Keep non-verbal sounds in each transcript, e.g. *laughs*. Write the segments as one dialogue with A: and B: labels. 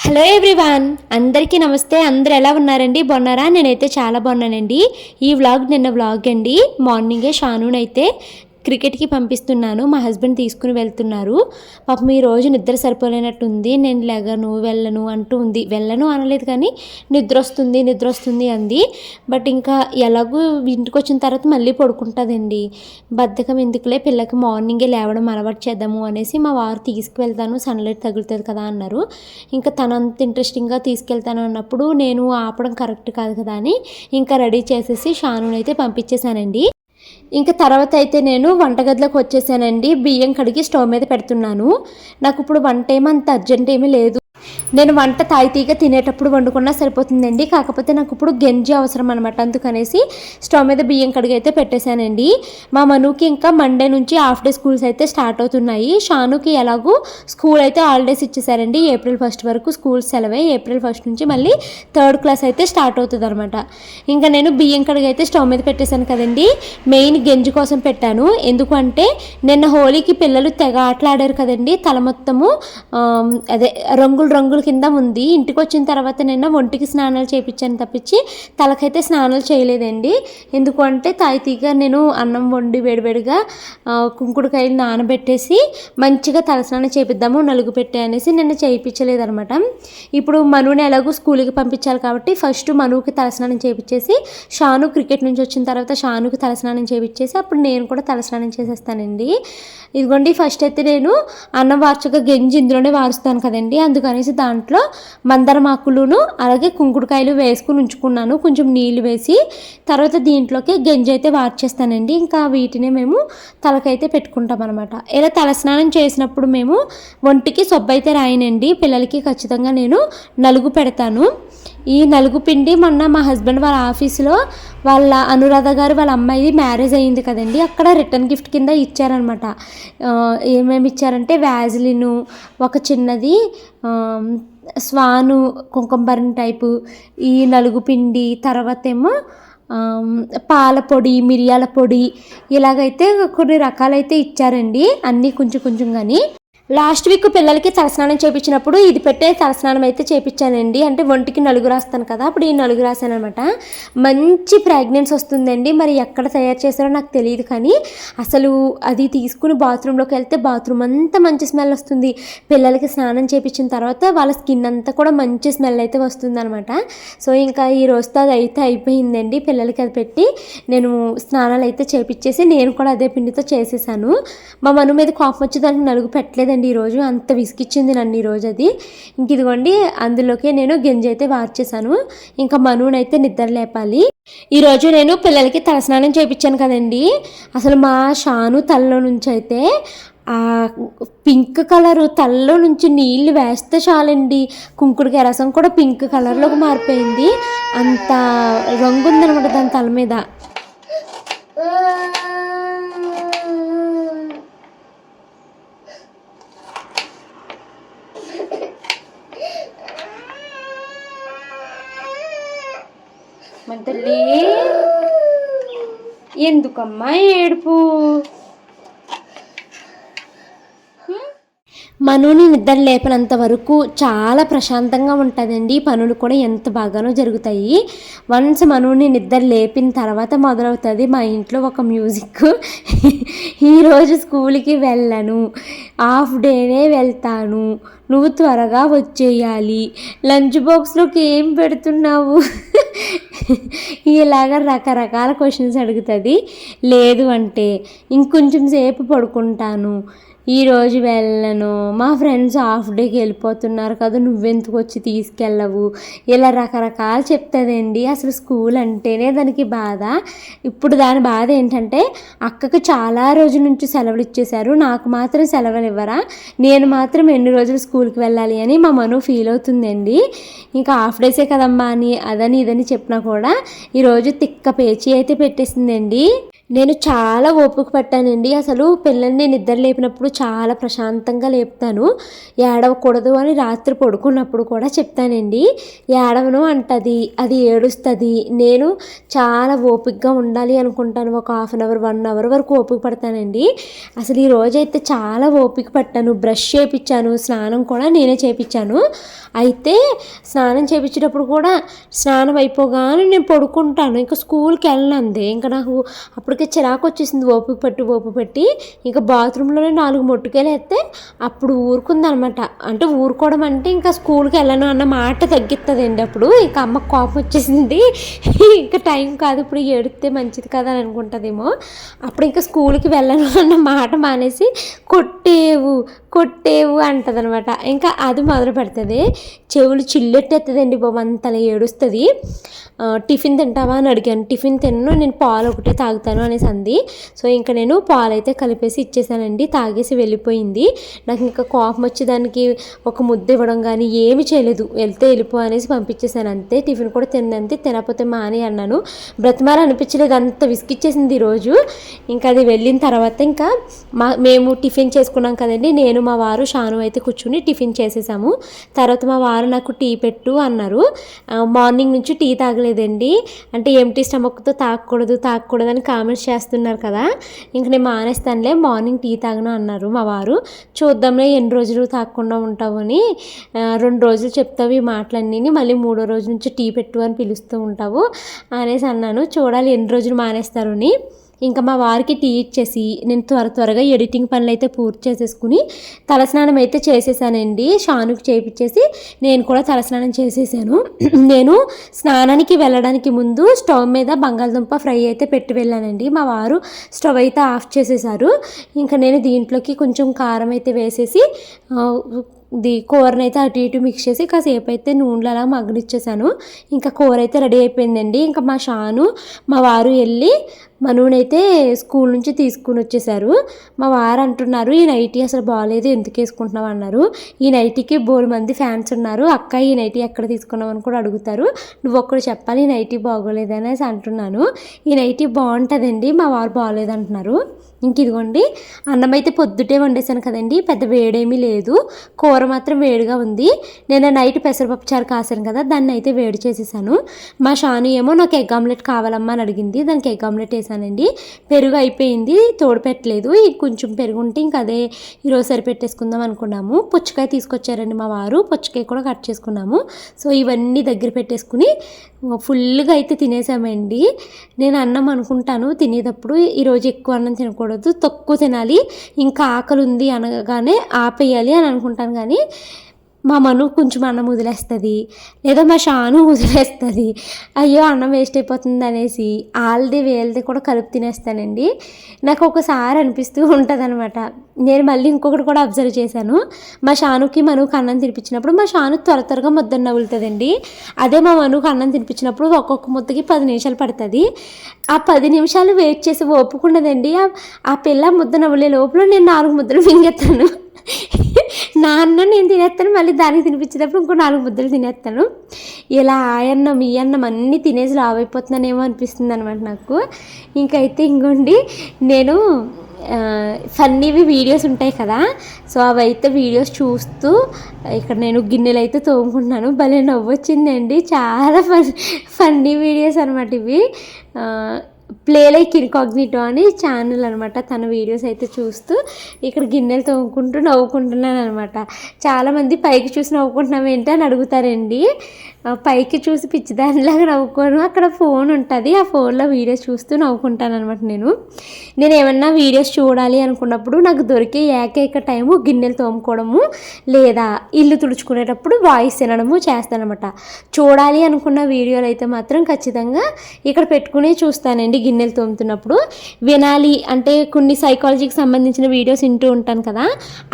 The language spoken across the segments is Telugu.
A: హలో ఎవ్రీవాన్ అందరికీ నమస్తే. అందరు ఎలా ఉన్నారండి? బాగున్నారా? నేనైతే చాలా బాగున్నానండి. ఈ వ్లాగ్ నిన్న వ్లాగ్ అండి. మార్నింగే షానునైతే క్రికెట్కి పంపిస్తున్నాను. మా హస్బెండ్ తీసుకుని వెళ్తున్నారు. పాపం ఈ రోజు నిద్ర సరిపోలేనట్టుంది. నేను లెగను వెళ్ళను అంటూ ఉంది. వెళ్ళను అనలేదు కానీ నిద్ర వస్తుంది నిద్ర వస్తుంది అంది. బట్ ఇంకా ఎలాగో ఇంటికి వచ్చిన తర్వాత మళ్ళీ పడుకుంటుందండి. బద్ధకం ఎందుకులే? పిల్లకి మార్నింగే లేవడం అలవాటు చేద్దాము అనేసి మా వారు తీసుకువెళ్తాను. సన్లైట్ తగులుతుంది కదా అన్నారు. ఇంకా తనంత ఇంట్రెస్టింగ్గా తీసుకెళ్తాను అన్నప్పుడు నేను ఆపడం కరెక్ట్ కాదు కదా అని ఇంకా రెడీ చేసేసి షానుని అయితే పంపించేశానండి. ఇంకా తర్వాత అయితే నేను వంటగదిలోకి వచ్చేసానండి. బియ్యం కడిగి స్టవ్ మీద పెడుతున్నాను. నాకు ఇప్పుడు వంట ఏమంత అర్జెంట్ ఏమీ లేదు. నేను వంట తాయితీగా తినేటప్పుడు వండుకున్నా సరిపోతుందండి. కాకపోతే నాకు ఇప్పుడు గంజి అవసరం అనమాట అందుకనేసి స్టవ్ మీద బియ్యం కడిగి అయితే పెట్టేశానండి. మా మనుకి ఇంకా మండే నుంచి హాఫ్ డే స్కూల్స్ అయితే స్టార్ట్ అవుతున్నాయి. షానుకి ఎలాగో స్కూల్ అయితే హాలిడేస్ ఇచ్చేసారండి ఏప్రిల్ ఫస్ట్ వరకు స్కూల్ సెలవే. ఏప్రిల్ ఫస్ట్ నుంచి మళ్ళీ థర్డ్ క్లాస్ అయితే స్టార్ట్ అవుతుంది అనమాట ఇంకా నేను బియ్యం కడిగి అయితే స్టవ్ మీద పెట్టేశాను కదండి. మెయిన్ గంజి కోసం పెట్టాను. ఎందుకంటే నిన్న హోలీకి పిల్లలు తెగ ఆటలాడారు కదండి. తల మొత్తము అదే రంగులు రంగుల కింద ఉంది. ఇంటికి వచ్చిన తర్వాత నిన్న ఒంటికి స్నానాలు చేయించాను తప్పించి తలకైతే స్నానాలు చేయలేదండి. ఎందుకంటే తాయితీగా నేను అన్నం వండి వేడివేడిగా కుంకుడుకాయలు నానబెట్టేసి మంచిగా తలస్నానం చేపిద్దాము నలుగు పెట్టే అనేసి నిన్న చేయించలేదు అనమాట ఇప్పుడు మనుని ఎలాగో స్కూల్కి పంపించాలి కాబట్టి ఫస్ట్ మనుకి తలస్నానం చేయించేసి షాను క్రికెట్ నుంచి వచ్చిన తర్వాత షానుకి తలస్నానం చేయించేసి అప్పుడు నేను కూడా తలస్నానం చేసేస్తానండి. ఇదిగోండి ఫస్ట్ అయితే నేను అన్నం వార్చక గెంజి ఇందులోనే వారుస్తాను కదండి. అనేసి దాంట్లో మందరం అలాగే కుంకుడుకాయలు వేసుకుని ఉంచుకున్నాను. కొంచెం నీళ్ళు వేసి తర్వాత దీంట్లోకి గంజి అయితే వార్చేస్తానండి. ఇంకా వీటిని మేము తలకైతే పెట్టుకుంటాం అనమాట ఇలా తలస్నానం చేసినప్పుడు మేము ఒంటికి సొబ్బు అయితే రాయనండి. పిల్లలకి ఖచ్చితంగా నేను నలుగు పెడతాను. ఈ నలుగు పిండి మొన్న మా హస్బెండ్ వాళ్ళ ఆఫీస్లో వాళ్ళ అనురాధ గారు వాళ్ళ అమ్మాయి మ్యారేజ్ అయ్యింది కదండి. అక్కడ రిటర్న్ గిఫ్ట్ కింద ఇచ్చారనమాట ఏమేమి ఇచ్చారంటే వ్యాజిలిను ఒక చిన్నది స్వాను కుంకుమబరం టైపు ఈ నలుగు పిండి తర్వాత ఏమో పాల పొడి మిరియాల పొడి ఇలాగైతే కొన్ని రకాలైతే ఇచ్చారండి. అన్నీ కొంచెం కొంచెం కానీ లాస్ట్ వీక్ పిల్లలకి తలస్నానం చేయించినప్పుడు ఇది పెట్టే తలస్నానం అయితే చేయించానండి అంటే ఒంటికి నలుగు రాస్తాను కదా అప్పుడు ఈ నలుగు రాశాను అనమాట మంచి ప్రెగ్నెన్స్ వస్తుందండి. మరి ఎక్కడ తయారు చేశారో నాకు తెలియదు కానీ అసలు అది తీసుకుని బాత్రూంలోకి వెళ్తే బాత్రూమ్ అంతా మంచి స్మెల్ వస్తుంది. పిల్లలకి స్నానం చేయించిన తర్వాత వాళ్ళ స్కిన్ అంతా కూడా మంచి స్మెల్ అయితే వస్తుందన్నమాట. సో ఇంకా ఈ రోజుతో అది అయితే అయిపోయిందండి. పిల్లలకి అది పెట్టి నేను స్నానాలు అయితే చేపించేసి నేను కూడా అదే పిండితో చేసేసాను. మా మను మీద కోపం వచ్చి దానికి నలుగు పెట్టలేదండి. ఈరోజు అంత విసిగిచ్చింది నన్ను ఈరోజు అది. ఇంక ఇదిగోండి అందులోకే నేను గింజ అయితే వార్చేసాను ఇంకా మనునైతే నిద్ర లేపాలి. ఈరోజు నేను పిల్లలకి తలస్నానం చేయించాను కదండి. అసలు మా షాను తలలో నుంచి అయితే ఆ పింక్ కలర్ తలలో నుంచి నీళ్ళు వేస్తే చాలండి. కుంకుడికాయ రసం కూడా పింక్ కలర్లోకి మారిపోయింది. అంత రంగు ఉందనమాట దాని తల మీద. మన తల్లి ఎందుకమ్మా ఏడుపు? మనోని నిద్ర లేపనంత వరకు చాలా ప్రశాంతంగా ఉంటుందండి. పనులు కూడా ఎంత బాగానో జరుగుతాయి. వన్స్ మనోని నిద్ర లేపిన తర్వాత మొదలవుతుంది మా ఇంట్లో ఒక మ్యూజిక్. ఈరోజు స్కూల్కి వెళ్ళను. హాఫ్ డేనే వెళ్తాను. నువ్వు త్వరగా వచ్చేయాలి. లంచ్ బాక్స్లోకి ఏం పెడుతున్నావు? *laughs* ఇలాగ రకరకాల క్వశ్చన్స్ అడుగుతుంది. లేదు అంటే ఇంకొంచెం సేపు పడుకుంటాను. ఈరోజు వెళ్ళను. మా ఫ్రెండ్స్ హాఫ్ డేకి వెళ్ళిపోతున్నారు కదా నువ్వెందుకు వచ్చి తీసుకెళ్ళవు? ఇలా రకరకాలు చెప్తుందండి. అసలు స్కూల్ అంటేనే దానికి బాధ. ఇప్పుడు దాని బాధ ఏంటంటే అక్కకు చాలా రోజుల నుంచి సెలవులు ఇచ్చేశారు. నాకు మాత్రం సెలవులు ఇవ్వరా నేను మాత్రం ఎన్ని రోజులు స్కూల్కి వెళ్ళాలి అని మా మను ఫీల్ అవుతుందండి. ఇంకా హాఫ్ డేసే కదమ్మా అని అదని ఇదని చెప్పినా కూడా ఈరోజు తిక్క పేచి అయితే పెట్టేసిందండి. నేను చాలా ఓపిక పట్టానండి. అసలు పిల్లల్ని నేను ఇద్దరు లేపినప్పుడు చాలా ప్రశాంతంగా లేపుతాను. ఏడవకూడదు అని రాత్రి పడుకున్నప్పుడు కూడా చెప్తానండి. ఏడవను అంటది అది ఏడుస్తుంది. నేను చాలా ఓపికగా ఉండాలి అనుకుంటాను. ఒక half an hour one hour వరకు ఓపిక పడతానండి. అసలు ఈ రోజైతే చాలా ఓపిక పట్టాను. బ్రష్ చేయించాను స్నానం కూడా నేనే చేయించాను అయితే స్నానం చేయించేటప్పుడు కూడా స్నానం అయిపోగానే నేను పడుకుంటాను. ఇంకా స్కూల్కి వెళ్ళనంది. ఇంకా నాకు అప్పుడు అయితే చిరాకు వచ్చేసింది ఓపిక పట్టి ఓపిక పట్టి. ఇంకా బాత్రూంలోనే నాలుగు మొట్టుకెళ్ళి వేస్తే అప్పుడు ఊరుకుందనమాట. అంటే ఊరుకోవడం అంటే ఇంకా స్కూల్కి వెళ్ళను అన్న మాట తగ్గిస్తుందండి అప్పుడు. ఇంకా అమ్మ కోపం వచ్చేసింది. ఇంకా టైం కాదు ఇప్పుడు ఏడితే మంచిది కదా అని అనుకుంటుందేమో. అప్పుడు ఇంకా స్కూల్కి వెళ్ళను అన్న మాట మానేసి కొట్టేవు. కొట్టేవు అంటదనమాట. ఇంకా అది మొదలు పెడుతుంది. చెవులు చిల్లెట్టేస్తుందండి బాబు అంతలా ఏడుస్తుంది. టిఫిన్ తింటావా అని అడిగాను. టిఫిన్ తిన్ను నేను పాలు ఒకటే తాగుతాను అనేసి అంది. సో ఇంకా నేను పాలు అయితే కలిపేసి ఇచ్చేసానండి తాగేసి వెళ్ళిపోయింది. నాకు ఇంకా కోపం వచ్చి దానికి ఒక ముద్ద ఇవ్వడం కానీ ఏమి చేయలేదు. వెళ్తే వెళ్ళిపో అనేసి పంపించేసాను అంతే టిఫిన్ కూడా తిన్నంతే తినకపోతే మాని అన్నాను. బ్రతిమాల అనిపించలేదు అంత విసిగిచ్చేసింది ఈరోజు. ఇంకా అది వెళ్ళిన తర్వాత ఇంకా మా మేము టిఫిన్ చేసుకున్నాం కదండి నేను మా వారు షాను అయితే కూర్చుని టిఫిన్ చేసేసాము. తర్వాత మా వారు నాకు టీ పెట్టు అన్నారు. మార్నింగ్ నుంచి టీ తాగలేదండి. అంటే ఎంటీ స్టమక్తో తాగకూడదు తాగకూడదు అని కామెంట్స్ చేస్తున్నారు కదా. ఇంక నేను మానేస్తానులే మార్నింగ్ టీ తాగను అన్నారు మా వారు. చూద్దాంలే ఎన్ని రోజులు తాగకుండా ఉంటావు అని. రెండు రోజులు చెప్తావు ఈ మాటలన్నీ మళ్ళీ మూడో రోజు నుంచి టీ పెట్టు అని పిలుస్తూ ఉంటావు అనేసి అన్నాను. చూడాలి ఎన్ని రోజులు మానేస్తారు అని. ఇంకా మా వారికి టీ ఇచ్చేసి నేను త్వర త్వరగా ఎడిటింగ్ పనులు అయితే పూర్తి చేసేసుకుని తలస్నానం అయితే చేసేసానండి. షానుకి చేపించేసి నేను కూడా తలస్నానం చేసేసాను. నేను స్నానానికి వెళ్ళడానికి ముందు స్టవ్ మీద బంగాళదుంప ఫ్రై అయితే పెట్టి వెళ్ళానండి. మా వారు స్టవ్ అయితే ఆఫ్ చేసేసారు. ఇంకా నేను దీంట్లోకి కొంచెం కారం అయితే వేసేసి ది కూరని అయితే అటు ఇటు మిక్స్ చేసి కాసేపు అయితే నూనెలో అలా మగ్గనిచ్చేసాను. ఇంకా కూర అయితే రెడీ అయిపోయిందండి. ఇంకా మా షాను మా వారు వెళ్ళి మా స్కూల్ నుంచి తీసుకుని వచ్చేసారు. మా వారు అంటున్నారు ఈ నైటీ అసలు బాగాలేదు ఎందుకు వేసుకుంటున్నావు? అన్నారు. ఈ నైటీకి బోల్ మంది ఫ్యాన్స్ ఉన్నారు. అక్క ఈ నైటీ ఎక్కడ తీసుకున్నావు? అని కూడా అడుగుతారు. నువ్వు ఒక్కడు చెప్పాలి ఈ నైటీ బాగోలేదనేసి అంటున్నాను. ఈ నైటీ బాగుంటుందండి మా వారు బాగోలేదు అంటున్నారు. ఇంక ఇదిగోండి అన్నం అయితే పొద్దుటే వండేసాను కదండి పెద్ద వేడేమీ లేదు. కూర మాత్రం వేడిగా ఉంది. నేను నైట్ పెసరపప్పు చారు కాసాను కదా దాన్ని అయితే వేడి చేసేసాను. మా షాను ఏమో నాకు ఎగ్ ఆమ్లెట్ కావాలమ్మా అని అడిగింది. దానికి ఎగ్ ఆమ్లెట్ వేసానండి పెరుగు అయిపోయింది తోడు పెట్టలేదు కొంచెం పెరుగు ఉంటే ఇంక అదే ఈరోజు సరిపెట్టేసుకుందాం అనుకున్నాము. పుచ్చకాయ తీసుకొచ్చారండి మా వారు. పుచ్చకాయ కూడా కట్ చేసుకున్నాము. సో ఇవన్నీ దగ్గర పెట్టేసుకుని ఫుల్గా అయితే తినేసామండి. నేను అన్నం అనుకుంటాను తినేటప్పుడు. ఈరోజు ఎక్కువ అన్నం తినకూడదు తక్కువ తినాలి. ఇంకా ఆకలి ఉంది అనగానే ఆపేయాలి అని అనుకుంటాను కానీ మా మను కొంచెం అన్నం వదిలేస్తుంది లేదా మా షాను *laughs* వదిలేస్తుంది. అయ్యో అన్నం వేస్ట్ అయిపోతుంది అనేసి వాళ్ళది వేలది కూడా కలుపు తినేస్తానండి. నాకు ఒకసారి అనిపిస్తూ ఉంటుంది అనమాట నేను మళ్ళీ ఇంకొకటి కూడా అబ్జర్వ్ చేశాను. మా షానుకి మనకు అన్నం తినిపించినప్పుడు మా షాను త్వర త్వరగా ముద్ద నవ్వులుతుందండి. అదే మా మనుకు అన్నం తినిపించినప్పుడు ఒక్కొక్క ముద్దకి పది నిమిషాలు పడుతుంది. ఆ పది నిమిషాలు వెయిట్ చేసి ఒప్పుకున్నదండి. ఆ పిల్ల ముద్ద నవ్వులే లోపల నేను నాలుగు ముద్దలు మింగెత్తాను. నా అన్నం నేను తినేస్తాను మళ్ళీ దానికి తినిపించేటప్పుడు ఇంకో నాలుగు ముద్దలు తినేస్తాను. ఇలా ఆయన్నం అన్నం ఈ అన్నం అన్నీ తినేసి లావైపోతున్నానేమో అనిపిస్తుంది అనమాట నాకు. ఇంకైతే ఇంకోండి నేను ఫన్నీవి వీడియోస్ ఉంటాయి కదా సో అవి అయితే వీడియోస్ చూస్తూ ఇక్కడ నేను గిన్నెలు అయితే తోముకుంటున్నాను. భలే నవ్వొచ్చిందండి. చాలా ఫన్ ఫన్నీ వీడియోస్ అనమాట ఇవి. ప్లే లైక్ ఇన్కాగ్నిటో అని ఛానల్ అనమాట. తన వీడియోస్ అయితే చూస్తూ ఇక్కడ గిన్నెలు తోముకుంటూ నవ్వుకుంటున్నాను అనమాట చాలామంది పైకి చూసి నవ్వుకుంటున్నాం ఏంటి అని అడుగుతారండి. పైకి చూసి పిచ్చిదానిలాగా నవ్వుకోను. అక్కడ ఫోన్ ఉంటుంది. ఆ ఫోన్లో వీడియోస్ చూస్తూ నవ్వుకుంటాను అనమాట నేను. నేను ఏమన్నా వీడియోస్ చూడాలి అనుకున్నప్పుడు నాకు దొరికే ఏకైక టైము గిన్నెలు తోముకోవడము లేదా ఇల్లు తుడుచుకునేటప్పుడు వాయిస్ తినడము చేస్తానమాట చూడాలి అనుకున్న వీడియోలు అయితే మాత్రం ఖచ్చితంగా ఇక్కడ పెట్టుకునే చూస్తానండి గిన్నెలు తోముతున్నప్పుడు. వినాలి అంటే కొన్ని సైకాలజీకి సంబంధించిన వీడియోస్ వింటూ ఉంటాను కదా.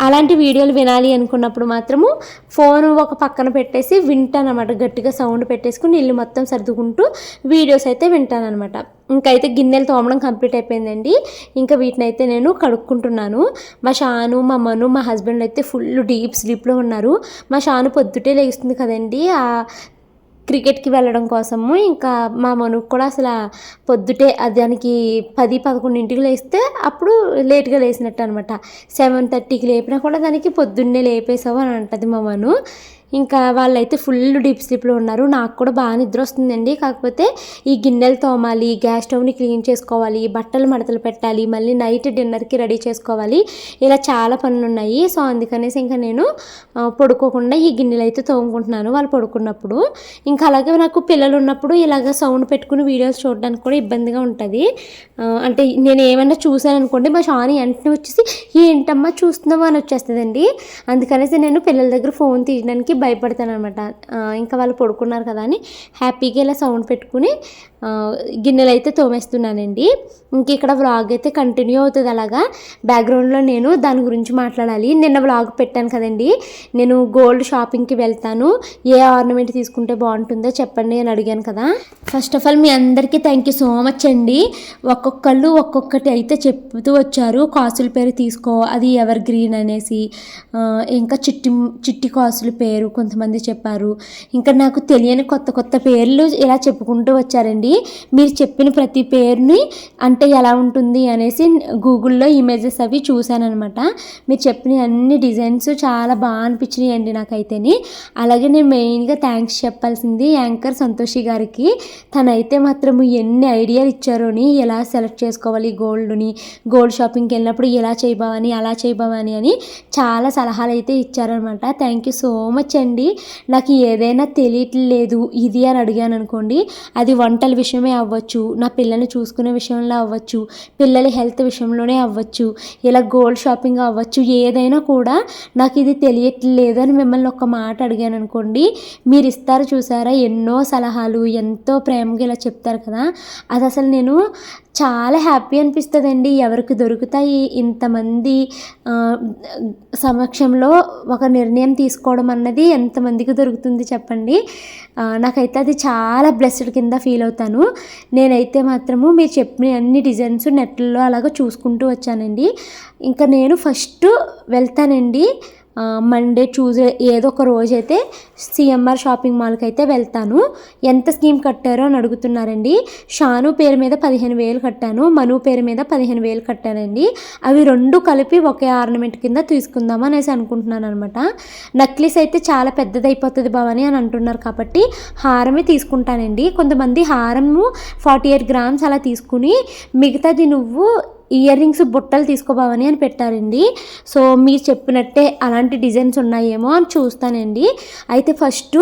A: అలాంటి వీడియోలు వినాలి అనుకున్నప్పుడు మాత్రము ఫోన్ ఒక పక్కన పెట్టేసి వింటాను అనమాట గట్టిగా సౌండ్ పెట్టేసుకుని ఇల్లు మొత్తం సర్దుకుంటూ వీడియోస్ అయితే వింటాను అనమాట ఇంకైతే గిన్నెలు తోమడం కంప్లీట్ అయిపోయిందండి. ఇంకా వీటిని అయితే నేను కడుక్కుంటున్నాను. మా షాను మా మను మా హస్బెండ్ అయితే ఫుల్ డీప్ స్లీప్లో ఉన్నారు. మా షాను పొద్దుటే లేస్తుంది కదండి. ఆ క్రికెట్కి వెళ్ళడం కోసము ఇంకా మా మనుకు కూడా అసలు పొద్దుటే అది దానికి పది పదకొండింటికి లేస్తే అప్పుడు లేట్గా లేచినట్టు అనమాట సెవెన్ థర్టీకి లేపినా కూడా దానికి పొద్దున్నే లేపేసావు అని అంటుంది మా మను. ఇంకా వాళ్ళైతే ఫుల్ డీప్ స్లీప్లో ఉన్నారు. నాకు కూడా బాగా నిద్ర వస్తుందండి. కాకపోతే ఈ గిన్నెలు తోమాలి గ్యాస్ స్టవ్ని క్లీన్ చేసుకోవాలి బట్టలు మడతలు పెట్టాలి మళ్ళీ నైట్ డిన్నర్కి రెడీ చేసుకోవాలి. ఇలా చాలా పనులు ఉన్నాయి సో అందుకనేసి ఇంకా నేను పడుకోకుండా ఈ గిన్నెలు అయితే తోముకుంటున్నాను వాళ్ళు పడుకున్నప్పుడు. ఇంకా అలాగే నాకు పిల్లలు ఉన్నప్పుడు ఇలాగ సౌండ్ పెట్టుకుని వీడియోస్ చూడడానికి కూడా ఇబ్బందిగా ఉంటుంది. అంటే నేను ఏమన్నా చూశాను అనుకోండి మా షాని వెంటనే వచ్చేసి ఏంటమ్మా చూస్తున్నావా? అని వచ్చేస్తుందండి. అందుకనేసి నేను పిల్లల దగ్గర ఫోన్ తీయడానికి భయపడతాను అనమాట ఇంకా వాళ్ళు పడుకున్నారు కదా అని హ్యాపీగా ఇలా సౌండ్ పెట్టుకుని గిన్నెలు అయితే తోమేస్తున్నానండి. ఇంక ఇక్కడ వ్లాగ్ అయితే కంటిన్యూ అవుతుంది అలాగా. బ్యాక్గ్రౌండ్లో నేను దాని గురించి మాట్లాడాలి. నిన్న వ్లాగ్ పెట్టాను కదండి. నేను గోల్డ్ షాపింగ్కి వెళ్తాను. ఏ ఆర్నమెంట్ తీసుకుంటే బాగుంటుందో చెప్పండి అని అడిగాను కదా. ఫస్ట్ ఆఫ్ ఆల్ మీ అందరికీ థ్యాంక్ యూ సో మచ్ అండి. ఒక్కొక్కళ్ళు ఒక్కొక్కటి అయితే చెప్తూ వచ్చారు. కాసుల పేరు తీసుకో అది ఎవర్ గ్రీన్ అనేసి ఇంకా చిట్టి చిట్టి కాసుల పేరు కొంతమంది చెప్పారు. ఇంకా నాకు తెలియని కొత్త కొత్త పేర్లు ఇలా చెప్పుకుంటూ వచ్చారండి. మీరు చెప్పిన ప్రతి పేరుని అంటే ఎలా ఉంటుంది అనేసి గూగుల్లో ఇమేజెస్ అవి చూశానమాట మీరు చెప్పిన అన్ని డిజైన్స్ చాలా బాగా అనిపించినాయి అండి నాకైతేని. అలాగే నేను మెయిన్గా థ్యాంక్స్ చెప్పాల్సింది యాంకర్ సంతోషి గారికి. తనైతే మాత్రం ఎన్ని ఐడియాలు ఇచ్చారోని ఎలా సెలెక్ట్ చేసుకోవాలి గోల్డ్ని గోల్డ్ షాపింగ్కి వెళ్ళినప్పుడు ఇలా చేయబావని అలా చేయబావని అని చాలా సలహాలు అయితే ఇచ్చారనమాట థ్యాంక్ యూ సో మచ్ అండి నాకు ఏదైనా తెలియట్లేదు ఇది అని అడిగాను అనుకోండి అది వంటల విషయమే అవ్వచ్చు నా పిల్లల్ని చూసుకునే విషయంలో అవ్వచ్చు పిల్లల హెల్త్ విషయంలోనే అవ్వచ్చు ఇలా గోల్డ్ షాపింగ్ అవ్వచ్చు ఏదైనా కూడా నాకు ఇది తెలియట్లేదు అని మిమ్మల్ని ఒక మాట అడిగాను అనుకోండి మీరు ఇస్తారు చూసారా ఎన్నో సలహాలు ఎంతో ప్రేమగా ఇలా చెప్తారు కదా అది అసలు నేను చాలా హ్యాపీ అనిపిస్తుందండి. ఎవరికి దొరుకుతాయి? ఇంతమంది సమక్షంలో ఒక నిర్ణయం తీసుకోవడం అన్నది ఎంతమందికి దొరుకుతుంది చెప్పండి? నాకైతే అది చాలా బ్లెస్డ్ కింద ఫీల్ అవుతాను. నేనైతే మాత్రము మీరు చెప్పిన అన్ని డిజైన్స్ నెట్లో అలాగ చూసుకుంటూ వచ్చానండి. ఇంకా నేను ఫస్ట్ వెళ్తానండి. మండే ట్యూస్డే ఏదో ఒక రోజు అయితే సిఎంఆర్ షాపింగ్ మాల్కి అయితే వెళ్తాను. ఎంత స్కీమ్ కట్టారో అని అడుగుతున్నారండి. షాను పేరు మీద పదిహేను వేలు కట్టాను. మను పేరు మీద పదిహేను వేలు కట్టానండి. అవి రెండు కలిపి ఒకే ఆర్నమెంట్ కింద తీసుకుందాం అనేసి అనుకుంటున్నాను అనమాట నక్లీస్ అయితే చాలా పెద్దది అయిపోతుంది అని అంటున్నారు కాబట్టి హారమే తీసుకుంటానండి. కొంతమంది హారము ఫార్టీ ఎయిట్ గ్రామ్స్ అలా తీసుకుని మిగతాది నువ్వు ఇయర్ రింగ్స్ బుట్టలు తీసుకోబావని అని పెట్టారండి. సో మీరు చెప్పినట్టే అలాంటి డిజైన్స్ ఉన్నాయేమో అని చూస్తానండి. అయితే ఫస్ట్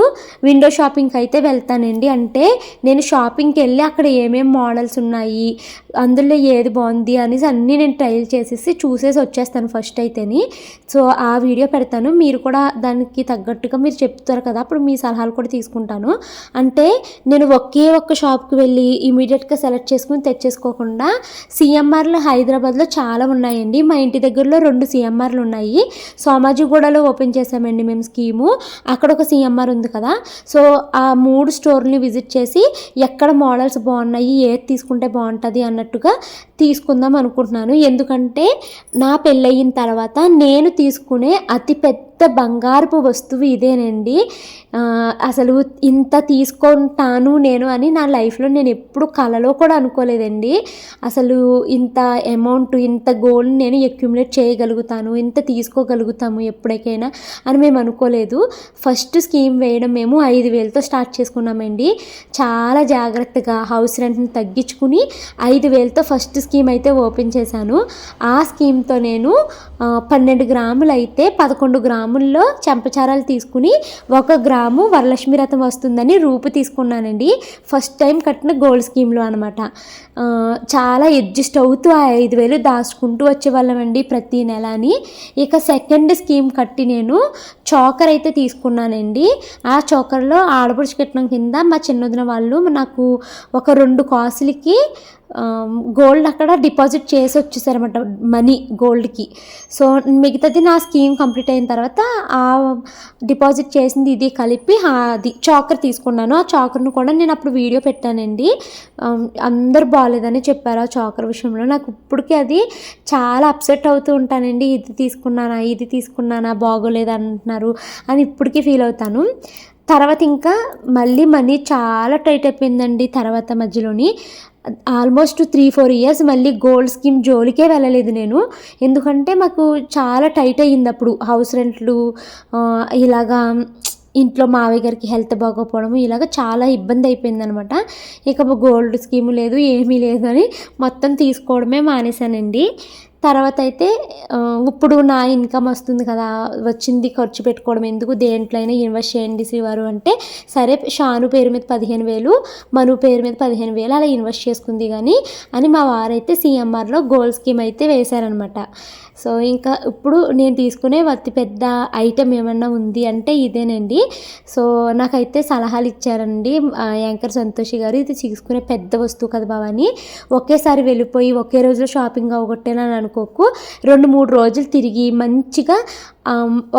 A: విండో షాపింగ్కి అయితే వెళ్తానండి. అంటే నేను షాపింగ్కి వెళ్ళి అక్కడ ఏమేమి మోడల్స్ ఉన్నాయి అందులో ఏది బాగుంది అనేసి అన్నీ నేను ట్రయల్ చేసేసి చూసేసి వచ్చేస్తాను ఫస్ట్ అయితేని. సో ఆ వీడియో పెడతాను. మీరు కూడా దానికి తగ్గట్టుగా మీరు చెప్తారు కదా అప్పుడు మీ సలహాలు కూడా తీసుకుంటాను. అంటే నేను ఒకే ఒక్క షాప్కి వెళ్ళి ఇమీడియట్గా సెలెక్ట్ చేసుకుని తెచ్చేసుకోకుండా సిఎంఆర్లో హైదరాబాద్లో చాలా ఉన్నాయండి. మా ఇంటి దగ్గరలో రెండు సిఎంఆర్లు ఉన్నాయి. సోమాజిగూడలో ఓపెన్ చేసామండి మేము స్కీము. అక్కడ ఒక సిఎంఆర్ ఉంది కదా. సో ఆ మూడు స్టోర్ని విజిట్ చేసి ఎక్కడ మోడల్స్ బాగున్నాయి ఏది తీసుకుంటే బాగుంటుంది అన్నట్టుగా తీసుకుందాం అనుకుంటున్నాను. ఎందుకంటే నా పెళ్ళయిన తర్వాత నేను తీసుకునే అతి పెద్ద బంగారపు వస్తువు ఇదేనండి. అసలు ఇంత తీసుకుంటాను నేను అని నా లైఫ్లో నేను ఎప్పుడు కలలో కూడా అనుకోలేదండి. అసలు ఇంత అమౌంట్ ఇంత గోల్డ్ నేను అక్యుములేట్ చేయగలుగుతాను ఇంత తీసుకోగలుగుతాము ఎప్పటికైనా అని మేము అనుకోలేదు. ఫస్ట్ స్కీమ్ వేయడం మేము ఐదు వేలతో స్టార్ట్ చేసుకున్నామండి. చాలా జాగ్రత్తగా హౌస్ రెంట్ని తగ్గించుకుని ఐదు వేలతో ఫస్ట్ స్కీమ్ అయితే ఓపెన్ చేశాను. ఆ స్కీమ్తో నేను పన్నెండు గ్రాములు అయితే పదకొండు గ్రాముల్లో చెంపచారాలు తీసుకుని ఒక గ్రాము వరలక్ష్మి రథం వస్తుందని రూపు తీసుకున్నానండి. ఫస్ట్ టైం కట్టిన గోల్డ్ స్కీమ్లో అనమాట చాలా అడ్జస్ట్ అవుతూ ఆ ఐదు వేలు దాచుకుంటూ వచ్చేవాళ్ళమండి ప్రతి నెల అని ఇక సెకండ్ స్కీమ్ కట్టి నేను చోకర్ అయితే తీసుకున్నానండి. ఆ చోకర్లో ఆడపడుచు కట్నం కింద మా చిన్నదిన వాళ్ళు నాకు ఒక రెండు కాసులకి గోల్డ్ అక్కడ డిపాజిట్ చేసి వచ్చేసారన్నమాట మనీ గోల్డ్కి సో మిగతాది నా స్కీమ్ కంప్లీట్ అయిన తర్వాత ఆ డిపాజిట్ చేసింది ఇది కలిపి అది చాకర్ తీసుకున్నాను. ఆ చాకర్ను కూడా నేను అప్పుడు వీడియో పెట్టానండి. అందరు బాగాలేదని చెప్పారు ఆ చాకర్ విషయంలో. నాకు ఇప్పటికీ అది చాలా అప్సెట్ అవుతూ ఉంటానండి. ఇది తీసుకున్నానా ఇది తీసుకున్నానా బాగోలేదు అంటున్నారు అని ఇప్పటికీ ఫీల్ అవుతాను. తర్వాత ఇంకా మళ్ళీ మనీ చాలా టైట్ అయిపోయిందండి తర్వాత మధ్యలోని. ఆల్మోస్ట్ త్రీ ఫోర్ ఇయర్స్ మళ్ళీ గోల్డ్ స్కీమ్ జోలికే వెళ్ళలేదు నేను. ఎందుకంటే మాకు చాలా టైట్ అయ్యింది అప్పుడు. హౌస్ రెంట్లు ఇలాగా ఇంట్లో మావయ్య గారికి హెల్త్ బాగోకపోవడం ఇలాగ చాలా ఇబ్బంది అయిపోయిందనమాట. ఇక గోల్డ్ స్కీమ్ లేదు ఏమీ లేదు అని మొత్తం తీసుకోవడమే మానేశానండి. తర్వాత అయితే ఇప్పుడు నా ఇన్కమ్ వస్తుంది కదా వచ్చింది ఖర్చు పెట్టుకోవడం ఎందుకు? దేంట్లో అయినా ఇన్వెస్ట్ చేయండి శ్రీవారు అంటే సరే షాను పేరు మీద పదిహేను వేలు మను పేరు మీద పదిహేను వేలు అలా ఇన్వెస్ట్ చేసుకుంది కానీ అని మా వారైతే సిఎంఆర్లో గోల్డ్ స్కీమ్ అయితే వేశారనమాట. సో ఇంకా ఇప్పుడు నేను తీసుకునే అతి పెద్ద ఐటెం ఏమన్నా ఉంది అంటే ఇదేనండి. సో నాకైతే సలహాలు ఇచ్చారండి యాంకర్ సంతోషి గారు ఇది తీసుకునే పెద్ద వస్తువు కదా భవాని ఒకేసారి వెళ్ళిపోయి ఒకే రోజులో షాపింగ్ అవగొట్టేనని అనుకోకు రెండు మూడు రోజులు తిరిగి మంచిగా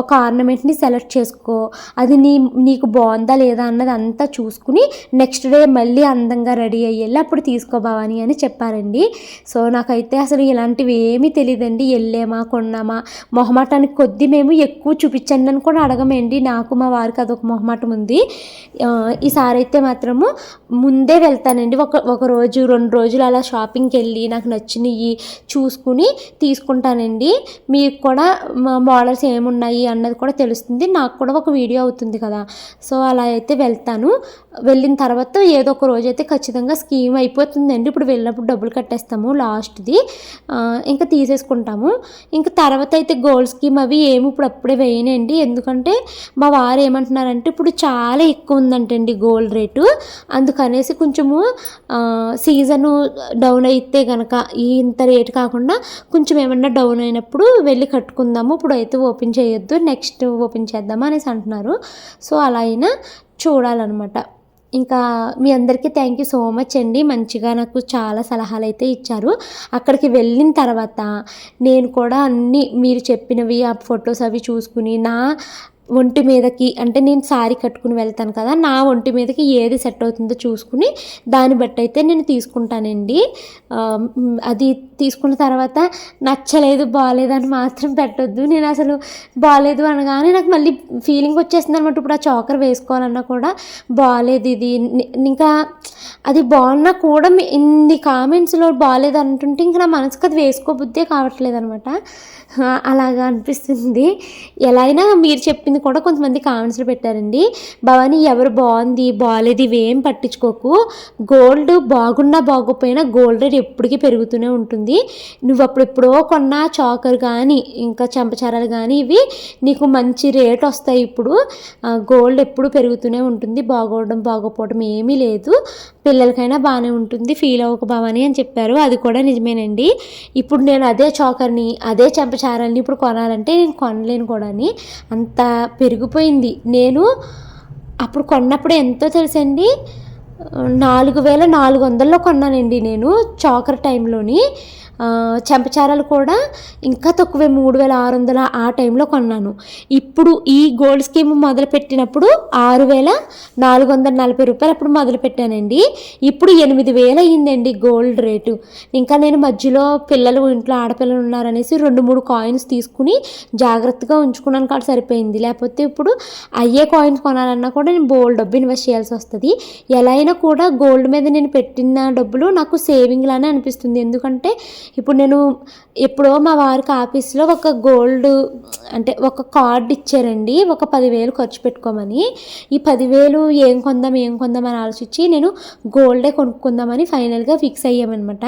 A: ఒక ఆర్నమెంట్ని సెలెక్ట్ చేసుకో. అది నీ నీకు బాగుందా లేదా అన్నది అంతా చూసుకుని నెక్స్ట్ డే మళ్ళీ అందంగా రెడీ అయ్యేలా అప్పుడు తీసుకో భవాని అని చెప్పారండి. సో నాకైతే అసలు ఇలాంటివి ఏమీ తెలియదండి వెళ్ళామా కొన్నామా? మొహమాటానికి కొద్ది మేము ఎక్కువ చూపించండి అని కూడా అడగమండి. నాకు మా వారికి అదొక మొహమాటం ఉంది. ఈసారి అయితే మాత్రము ముందే వెళ్తానండి. ఒక ఒక రోజు రెండు రోజులు అలా షాపింగ్కి వెళ్ళి నాకు నచ్చినవి చూసుకుని తీసుకుంటానండి. మీకు కూడా మోడల్స్ ఏమున్నాయి అన్నది కూడా తెలుస్తుంది. నాకు కూడా ఒక వీడియో అవుతుంది కదా. సో అలా అయితే వెళ్తాను. వెళ్ళిన తర్వాత ఏదో ఒక రోజు అయితే ఖచ్చితంగా స్కీమ్ అయిపోతుందండి. ఇప్పుడు వెళ్ళినప్పుడు డబ్బులు కట్టేస్తాము లాస్ట్ది. ఇంకా తీసేసుకుంటాము. ఇంకా తర్వాత అయితే గోల్డ్ స్కీమ్ అవి ఏమి ఇప్పుడు అప్పుడే వేయనండి. ఎందుకంటే మా వారు ఏమంటున్నారంటే ఇప్పుడు చాలా ఎక్కువ ఉందంటండి గోల్డ్ రేటు. అందుకనేసి కొంచెము సీజను డౌన్ అయితే కనుక ఇంత రేటు కాకుండా కొంచెం ఏమన్నా డౌన్ అయినప్పుడు వెళ్ళి కట్టుకుందాము. ఇప్పుడు అయితే ఓపెన్ ఓపెన్ చేయొద్దు నెక్స్ట్ ఓపెన్ చేద్దామా అనేసి అంటున్నారు. సో అలా అయినా చూడాలన్నమాట. ఇంకా మీ అందరికీ థ్యాంక్ యూ సో మచ్ అండి. మంచిగా నాకు చాలా సలహాలు అయితే ఇచ్చారు. అక్కడికి వెళ్ళిన తర్వాత నేను కూడా అన్నీ మీరు చెప్పినవి ఆ ఫొటోస్ అవి చూసుకుని నా ఒంటి మీదకి అంటే నేను శారీ కట్టుకుని వెళ్తాను కదా నా ఒంటి మీదకి ఏది సెట్ అవుతుందో చూసుకుని దాన్ని బట్టి అయితే నేను తీసుకుంటానండి. అది తీసుకున్న తర్వాత నచ్చలేదు బాగాలేదు అని మాత్రం పెట్టొద్దు. నేను అసలు బాగాలేదు అనగానే నాకు మళ్ళీ ఫీలింగ్ వచ్చేస్తుంది అనమాట. ఇప్పుడు ఆ చాకర్ వేసుకోవాలన్నా కూడా బాగాలేదు ఇది. ఇంకా అది బాగున్నా కూడా ఇన్ని కామెంట్స్లో బాగాలేదు అంటుంటే ఇంకా నా మనసుకు అది వేసుకోబుద్దే కావట్లేదు అనమాట. అలాగా అనిపిస్తుంది. ఎలా అయినా మీరు చెప్పింది కూడా కొంతమంది కామెంట్స్లో పెట్టారండి. భవానీ ఎవరు బాగుంది? బాగాలేదు ఇవేం పట్టించుకోకు. గోల్డ్ బాగున్నా బాగోపోయినా గోల్డ్ రేట్ ఎప్పటికీ పెరుగుతూనే ఉంటుంది. నువ్వు అప్పుడు ఎప్పుడో కొన్న చాకర్ కానీ ఇంకా చెంపచారాలు కానీ ఇవి నీకు మంచి రేట్ వస్తాయి ఇప్పుడు. గోల్డ్ ఎప్పుడు పెరుగుతూనే ఉంటుంది. బాగోవడం బాగోపోవడం ఏమీ లేదు. పిల్లలకైనా బాగానే ఉంటుంది ఫీల్ అవ్వక భవాని అని చెప్పారు. అది కూడా నిజమేనండి. ఇప్పుడు నేను అదే చాకర్ని అదే చెంపచారాలని ఇప్పుడు కొనాలంటే నేను కొనలేను కూడా అంత పెరిగిపోయింది. నేను అప్పుడు కొన్నప్పుడు ఎంతో తెలుసండి. నాలుగు వేల నాలుగు వందల్లో కొన్నానండి నేను చాకర్ టైంలోని. చెంపచారాలు కూడా ఇంకా తక్కువే మూడు వేల ఆరు వందల ఆ టైంలో కొన్నాను. ఇప్పుడు ఈ గోల్డ్ స్కీమ్ మొదలుపెట్టినప్పుడు ఆరు వేల నాలుగు వందల నలభై రూపాయలు అప్పుడు మొదలు పెట్టానండి ఇప్పుడు ఎనిమిది వేలు అయ్యిందండి గోల్డ్ రేటు. ఇంకా నేను మధ్యలో పిల్లలు ఇంట్లో ఆడపిల్లలు ఉన్నారనేసి రెండు మూడు కాయిన్స్ తీసుకుని జాగ్రత్తగా ఉంచుకున్నాను కాబట్టి సరిపోయింది. లేకపోతే ఇప్పుడు అయ్యే కాయిన్స్ కొనాలన్నా కూడా నేను బోల్డ్ డబ్బు ఇన్వెస్ట్ చేయాల్సి వస్తుంది. ఎలా అయినా కూడా గోల్డ్ మీద నేను పెట్టిన డబ్బులు నాకు సేవింగ్ లానే అనిపిస్తుంది. ఎందుకంటే ఇప్పుడు నేను ఎప్పుడో మా వారికి ఆఫీస్లో ఒక గోల్డ్ అంటే ఒక కార్డు ఇచ్చారండి. ఒక పదివేలు ఖర్చు పెట్టుకోమని. ఈ పదివేలు ఏం కొందాం ఏం కొందాం అని ఆలోచించి నేను గోల్డే కొనుక్కుందామని ఫైనల్గా ఫిక్స్ అయ్యామన్నమాట.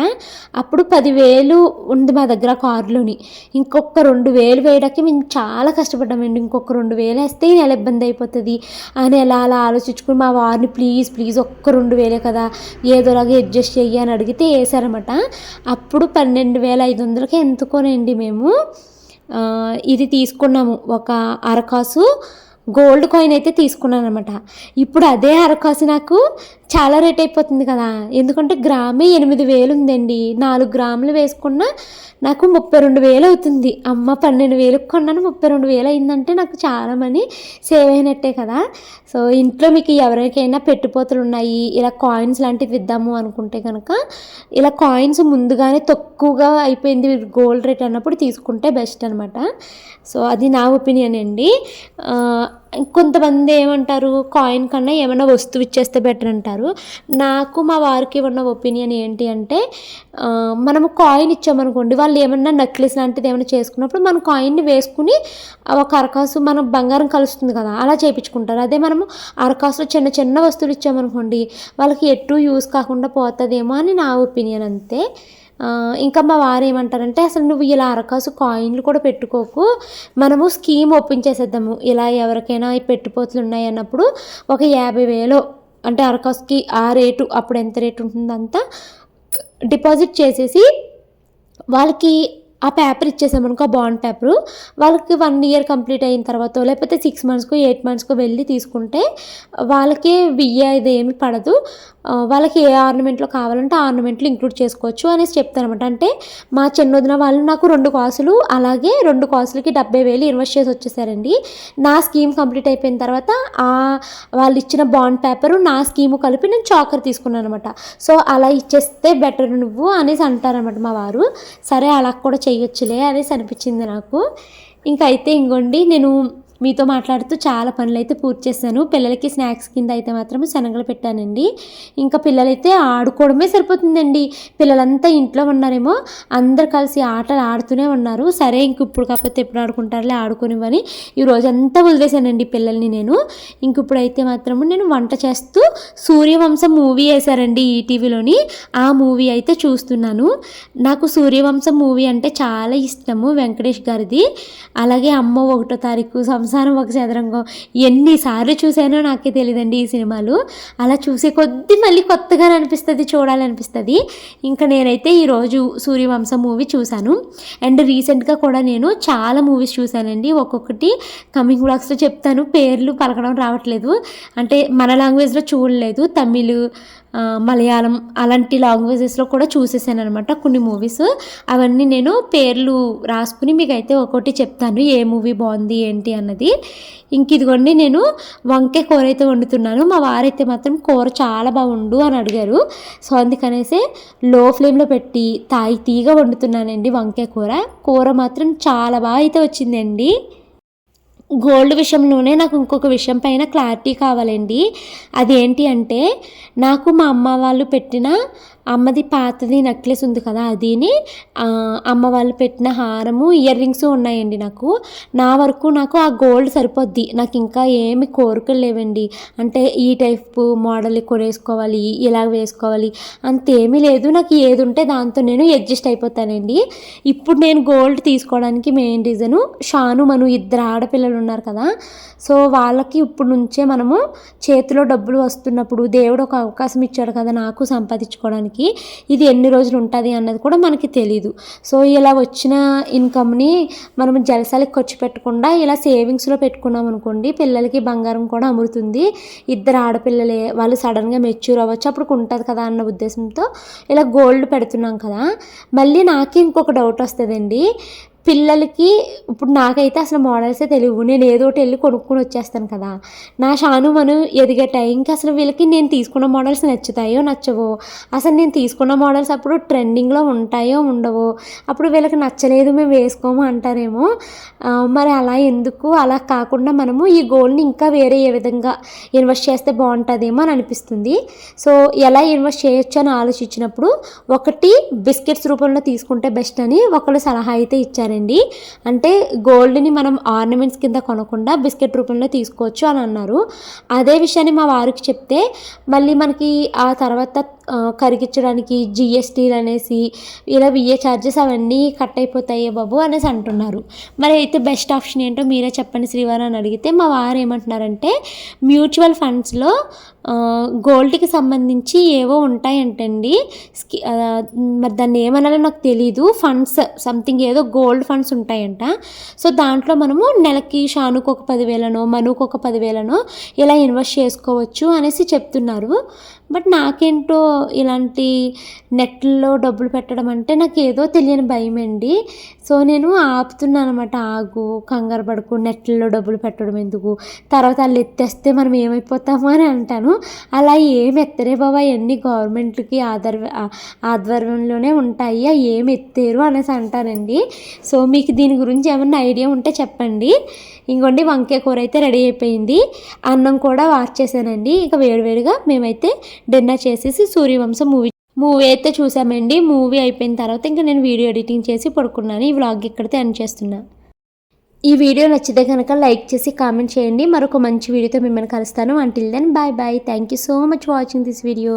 A: అప్పుడు పదివేలు ఉంది మా దగ్గర కారులోని. ఇంకొక రెండు వేలు వేయడానికి మేము చాలా కష్టపడ్డామండి. ఇంకొక రెండు వేలు వేస్తే నెల ఇబ్బంది అయిపోతుంది. అని ఎలా అలా ఆలోచించుకుని మా వారిని ప్లీజ్ ప్లీజ్ ఒక్క రెండు వేలే కదా. ఏదోలాగా అడ్జస్ట్ చెయ్యి అని అడిగితే వేసారన్నమాట. అప్పుడు పన్నెండు వేల ఐదు వందలకి ఎంతుకోనండి మేము? ఇది తీసుకున్నాము. ఒక అరకాసు గోల్డ్ కాయిన్ అయితే తీసుకున్నాను అనమాట ఇప్పుడు అదే అరకాసు నాకు చాలా రేట్ అయిపోతుంది కదా. ఎందుకంటే గ్రామే ఎనిమిది వేలు ఉందండి. నాలుగు గ్రాములు వేసుకున్న నాకు ముప్పై రెండు వేలు అవుతుంది. అమ్మ పన్నెండు వేలకు కొన్నాను ముప్పై రెండు వేలు అయిందంటే నాకు చాలా మనీ సేవ్ అయినట్టే కదా. సో ఇంట్లో మీకు ఎవరికైనా పెట్టుపోతులు ఉన్నాయి ఇలా కాయిన్స్ లాంటివి ఇద్దాము అనుకుంటే కనుక ఇలా కాయిన్స్ ముందుగానే తక్కువగా అయిపోయింది గోల్డ్ రేట్ అన్నప్పుడు తీసుకుంటే బెస్ట్ అనమాట సో అది నా ఒపీనియన్ అండి. కొంతమంది ఏమంటారు కాయిన్ కన్నా ఏమైనా వస్తువు ఇచ్చేస్తే బెటర్ అంటారు. నాకు మా వారికి ఉన్న ఒపీనియన్ ఏంటి అంటే మనము కాయిన్ ఇచ్చామనుకోండి వాళ్ళు ఏమన్నా నెక్లెస్ లాంటిది ఏమైనా చేసుకున్నప్పుడు మనం కాయిన్ని వేసుకుని ఒక అరకాసు మనం బంగారం కలుస్తుంది కదా అలా చేయించుకుంటారు అదే మనము అరకాసులో చిన్న చిన్న వస్తువులు ఇచ్చామనుకోండి వాళ్ళకి ఎటు యూస్ కాకుండా పోతుందేమో అని నా ఒపీనియన్ అంతే. ఇంకా మా వారు ఏమంటారంటే అసలు నువ్వు ఇలా అరకాసు కాయిన్లు కూడా పెట్టుకోకు. మనము స్కీమ్ ఓపెన్ చేసేద్దాము. ఇలా ఎవరికైనా పెట్టుపోతులు ఉన్నాయి అన్నప్పుడు ఒక యాభై వేలు అంటే అరకాసుకి ఆ రేటు అప్పుడు ఎంత రేటు ఉంటుందంతా డిపాజిట్ చేసేసి వాళ్ళకి ఆ పేపర్ ఇచ్చేసామనుకో బాండ్ పేపరు. వాళ్ళకి వన్ ఇయర్ కంప్లీట్ అయిన తర్వాత లేకపోతే సిక్స్ మంత్స్కో ఎయిట్ మంత్స్కో వెళ్ళి తీసుకుంటే వాళ్ళకి వియ్య ఇది ఏమి పడదు. వాళ్ళకి ఏ ఆర్నమెంట్లో కావాలంటే ఆర్నమెంట్లు ఇంక్లూడ్ చేసుకోవచ్చు అనేసి చెప్తానమాట అంటే మా చిన్నదిన వాళ్ళు నాకు రెండు కాసులు అలాగే రెండు కాసులకి డెబ్బై వేలు ఇన్వెస్ట్ చేసి వచ్చేసారండి. నా స్కీమ్ కంప్లీట్ అయిపోయిన తర్వాత ఆ వాళ్ళు ఇచ్చిన బాండ్ పేపరు నా స్కీము కలిపి నేను చాకర్ తీసుకున్నాను అనమాట సో అలా ఇచ్చేస్తే బెటర్ నువ్వు అనేసి అంటారనమాట మా వారు. సరే అలా కూడా చేయొచ్చులే అనేసి అనిపించింది నాకు. ఇంకైతే అయితే ఇంకోండి నేను మీతో మాట్లాడుతూ చాలా పనులు అయితే పూర్తి చేశాను. పిల్లలకి స్నాక్స్ కింద అయితే మాత్రం శనగలు పెట్టానండి. ఇంకా పిల్లలైతే ఆడుకోవడమే సరిపోతుందండి. పిల్లలంతా ఇంట్లో ఉన్నారేమో అందరు కలిసి ఆటలు ఆడుతూనే ఉన్నారు. సరే ఇంక ఇప్పుడు కాకపోతే ఎప్పుడు ఆడుకుంటారులే ఆడుకునివని ఈ రోజంతా వదిలేశానండి పిల్లల్ని నేను. ఇంక ఇప్పుడైతే మాత్రము నేను వంట చేస్తూ సూర్యవంశం మూవీ వేశారండి ఈటీవీలోని ఆ మూవీ అయితే చూస్తున్నాను. నాకు సూర్యవంశం మూవీ అంటే చాలా ఇష్టము వెంకటేష్ గారిది. అలాగే అమ్మ ఒకటో తారీఖు సంసారం ఒక చదరంగం. ఎన్నిసార్లు చూశానో నాకే తెలియదండి ఈ సినిమాలు. అలా చూసే కొద్దీ మళ్ళీ కొత్తగా అనిపిస్తుంది చూడాలనిపిస్తుంది. ఇంకా నేనైతే ఈరోజు సూర్యవంశం మూవీ చూశాను. అండ్ రీసెంట్గా కూడా నేను చాలా మూవీస్ చూశానండి. ఒక్కొక్కటి కమింగ్ బ్లాగ్స్లో చెప్తాను పేర్లు పలకడం రావట్లేదు. అంటే మన లాంగ్వేజ్లో చూడలేదు. తమిళ్ మలయాళం అలాంటి లాంగ్వేజెస్లో కూడా చూసేసాను అనమాట కొన్ని మూవీస్ అవన్నీ నేను పేర్లు రాసుకుని మీకు అయితే ఒకటి చెప్తాను ఏ మూవీ బాగుంది ఏంటి అన్నది. ఇంక ఇదిగోండి నేను వంకాయ కూర అయితే వండుతున్నాను. మా వారైతే మాత్రం కూర చాలా బాగుండు అని అడిగారు. సో అందుకనేసి లో ఫ్లేమ్లో పెట్టి తాయి తీగ వండుతున్నానండి వంకాయ కూర. కూర మాత్రం చాలా బాగా అయితే వచ్చిందండి. గోల్డ్ విషయంలోనే నాకు ఇంకొక విషయం పైన క్లారిటీ కావాలండి. అదేంటి అంటే నాకు మా అమ్మ వాళ్ళు పెట్టిన అమ్మది పాతది నెక్లెస్ ఉంది కదా అదిని అమ్మ వాళ్ళు పెట్టిన హారము ఇయర్ రింగ్స్ ఉన్నాయండి నాకు. నా వరకు నాకు ఆ గోల్డ్ సరిపోద్ది. నాకు ఇంకా ఏమి కోరికలు లేవండి. అంటే ఈ టైప్ మోడల్ కొనేసుకోవాలి ఇలా వేసుకోవాలి అంతేమీ లేదు. నాకు ఏది ఉంటే దాంతో నేను అడ్జస్ట్ అయిపోతానండి. ఇప్పుడు నేను గోల్డ్ తీసుకోవడానికి మెయిన్ రీజను షాను మను ఇద్దరు ఆడపిల్లలు ఉన్నారు కదా. సో వాళ్ళకి ఇప్పుడు నుంచే మనము చేతిలో డబ్బులు వస్తున్నప్పుడు దేవుడు ఒక అవకాశం ఇచ్చాడు కదా నాకు సంపాదించుకోవడానికి. ఇది ఎన్ని రోజులు ఉంటుంది అన్నది కూడా మనకి తెలీదు. సో ఇలా వచ్చిన ఇన్కమ్ని మనం జలసాలకి ఖర్చు పెట్టకుండా ఇలా సేవింగ్స్లో పెట్టుకున్నాం అనుకోండి పిల్లలకి బంగారం కూడా అమ్ముతుంది. ఇద్దరు ఆడపిల్లలే వాళ్ళు సడన్గా మెచ్యూర్ అవ్వచ్చు అప్పుడు ఉంటుంది కదా అన్న ఉద్దేశంతో ఇలా గోల్డ్ పెడుతున్నాం కదా. మళ్ళీ నాకు ఇంకొక డౌట్ వస్తుందండి. పిల్లలకి ఇప్పుడు నాకైతే అసలు మోడల్సే తెలియవు. నేను ఏదో ఒకటి వెళ్ళి కొనుక్కొని వచ్చేస్తాను కదా. నా షాను మను ఎదిగే టైంకి అసలు వీళ్ళకి నేను తీసుకున్న మోడల్స్ నచ్చుతాయో నచ్చవో? అసలు నేను తీసుకున్న మోడల్స్ అప్పుడు ట్రెండింగ్లో ఉంటాయో ఉండవో? అప్పుడు వీళ్ళకి నచ్చలేదు మేము వేసుకోము అంటారేమో? మరి అలా ఎందుకు? అలా కాకుండా మనము ఈ గోల్డ్ని ఇంకా వేరే ఏ విధంగా ఇన్వెస్ట్ చేస్తే బాగుంటుందేమో అని అనిపిస్తుంది. సో ఎలా ఇన్వెస్ట్ చేయొచ్చు అని ఆలోచించినప్పుడు ఒకటి బిస్కెట్స్ రూపంలో తీసుకుంటే బెస్ట్ అని ఒకళ్ళు సలహా అయితే ఇచ్చారు ఇచ్చారండి అంటే గోల్డ్ని మనం ఆర్నమెంట్స్ కింద కొనకుండా బిస్కెట్ రూపంలో తీసుకోవచ్చు అని అన్నారు. అదే విషయాన్ని మా వారికి చెప్తే మళ్ళీ మనకి ఆ తర్వాత కరిగించడానికి జిఎస్టీలు అనేసి ఇలా విఏ ఛార్జెస్ అవన్నీ కట్ అయిపోతాయి బాబు అనేసి అంటున్నారు. మరి అయితే బెస్ట్ ఆప్షన్ ఏంటో మీరే చెప్పండి శ్రీవారు అని అడిగితే మా వారు ఏమంటున్నారంటే మ్యూచువల్ ఫండ్స్లో గోల్డ్కి సంబంధించి ఏవో ఉంటాయంటండి. స్కి మరి దాన్ని ఏమనాలో నాకు తెలీదు. ఫండ్స్ సంథింగ్ ఏదో గోల్డ్ ఫండ్స్ ఉంటాయంట. సో దాంట్లో మనము నెలకి షానుకు ఒక పదివేలనో మనుకు ఒక పదివేలనో ఇలా ఇన్వెస్ట్ చేసుకోవచ్చు అనేసి చెప్తున్నారు. బట్ నాకేంటో ఇలాంటి నెట్లో డబ్బులు పెట్టడం అంటే నాకు ఏదో తెలియని భయం అండి సో నేను ఆపుతున్నాను అనమాట ఆగు కంగారు పడుకు నెట్లలో డబ్బులు పెట్టడం ఎందుకు? తర్వాత వాళ్ళు ఎత్తేస్తే మనం ఏమైపోతామో అని అంటాను. అలా ఏం ఎత్తరే బాబా అన్ని గవర్నమెంట్కి ఆధార్ ఆధ్వర్యంలోనే ఉంటాయి అవి ఏం ఎత్తేరు అనేసి అంటారండి సో మీకు దీని గురించి ఏమన్నా ఐడియా ఉంటే చెప్పండి. ఇంకోండి వంకాయ కూర అయితే రెడీ అయిపోయింది. అన్నం కూడా వాచ్ చేశానండి. ఇక వేడివేడిగా మేమైతే డిన్నర్ చేసేసి సూర్యవంశం మూవీ మూవీ అయితే చూసామండి. మూవీ అయిపోయిన తర్వాత ఇంకా నేను వీడియో ఎడిటింగ్ చేసి పడుకున్నాను. ఈ వ్లాగ్ ఇక్కడితే ఎండ్ చేస్తున్నాను ఈ వీడియో నచ్చితే కనుక లైక్ చేసి కామెంట్ చేయండి. మరొక మంచి వీడియోతో మిమ్మల్ని కలుస్తాను. Until then bye bye thank you so much watching this video